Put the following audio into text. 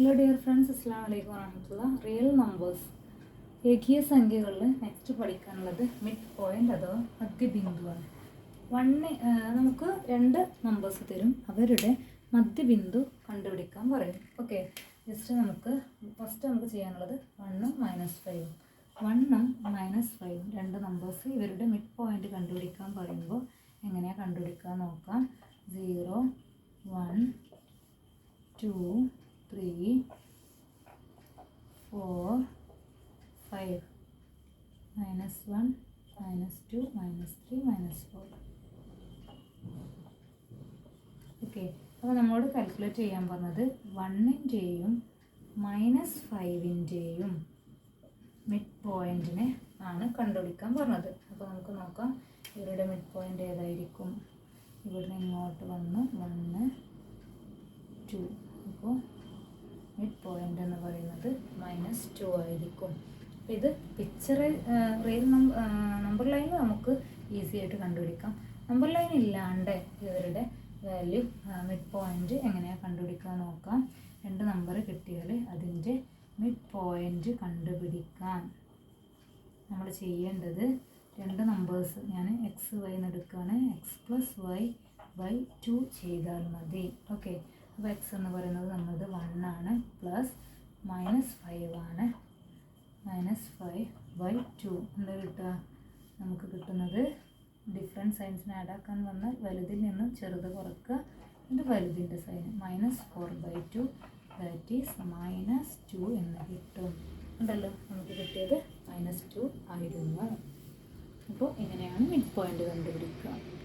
Hello dear friends അസ്സാം വലൈക്കും വറഹമത്തുള്ള റിയൽ നമ്പേഴ്സ് ഏകീയ സംഖ്യകളിൽ നെക്സ്റ്റ് പഠിക്കാനുള്ളത് മിഡ് പോയിന്റ് അഥവാ മധ്യബിന്ദുവാണ്. വണ്ണ് നമുക്ക് രണ്ട് നമ്പേഴ്സ് തരും. അവരുടെ മധ്യബിന്ദു കണ്ടുപിടിക്കാൻ പറയും. ഓക്കെ ജസ്റ്റ് നമുക്ക് ഫസ്റ്റ് നമുക്ക് ചെയ്യാനുള്ളത് വണ്ണും മൈനസ് ഫൈവും വണ്ണും മൈനസ് ഫൈവും രണ്ട് നമ്പേഴ്സ് ഇവരുടെ മിഡ് പോയിന്റ് കണ്ടുപിടിക്കാൻ പറയുമ്പോൾ എങ്ങനെയാണ് കണ്ടുപിടിക്കാൻ നോക്കാം. Zero one two three four five minus one minus two minus three minus four okay അപ്പോൾ നമ്മളോട് കാൽക്കുലേറ്റ് ചെയ്യാൻ പറഞ്ഞത് വണ്ണിന്റെയും മൈനസ് ഫൈവിന്റെയും മിഡ് പോയിന്റിനെ ആണ് കണ്ടുപിടിക്കാൻ പറഞ്ഞത്. അപ്പോൾ നമുക്ക് നോക്കാം ഇവരുടെ മിഡ് പോയിന്റ് ഏതായിരിക്കും? ഇവിടുന്ന് ഇങ്ങോട്ട് വന്ന് വണ്ണ് ടു പറയുന്നത് മൈനസ് ടു ആയിരിക്കും. അപ്പോൾ ഇത് പിക്ചർ റിയൽ നമ്പർ ലൈൻ നമുക്ക് ഈസി ആയിട്ട് കണ്ടുപിടിക്കാം. നമ്പർ ലൈൻ ഇല്ലാണ്ട് ഇവരുടെ വാല്യൂ മിഡ് പോയിന്റ് എങ്ങനെയാണ് കണ്ടുപിടിക്കാൻ നോക്കാം. രണ്ട് നമ്പർ കിട്ടിയാൽ അതിന്റെ മിഡ് പോയിന്റ് കണ്ടുപിടിക്കാൻ നമ്മൾ ചെയ്യേണ്ടത് രണ്ട് നമ്പേഴ്സ് ഞാൻ എക്സ് വൈ എന്ന് എടുക്കുകയാണ്. X plus Y by two ചെയ്താൽ മതി. ഓക്കെ അപ്പോൾ എക്സ് എന്ന് പറയുന്നത് നമ്മളത് വൺ മൈനസ് ഫൈവ് ആണ്. Minus five by two. എന്താ കിട്ടുക? നമുക്ക് കിട്ടുന്നത് ഡിഫറെന്റ് സൈൻസിനെ ആഡ് ആക്കാൻ വന്നാൽ വലുതിൽ നിന്ന് ചെറുത് കുറക്കുക. ഇത് വലുതിന്റെ sign minus four by two. That is minus two എന്ന് കിട്ടും. ഉണ്ടല്ലോ? നമുക്ക് കിട്ടിയത് മൈനസ് ടു ആയിരുന്നു. അപ്പോൾ ഇങ്ങനെയാണ് മിഡ് പോയിന്റ് കണ്ടുപിടിക്കുക.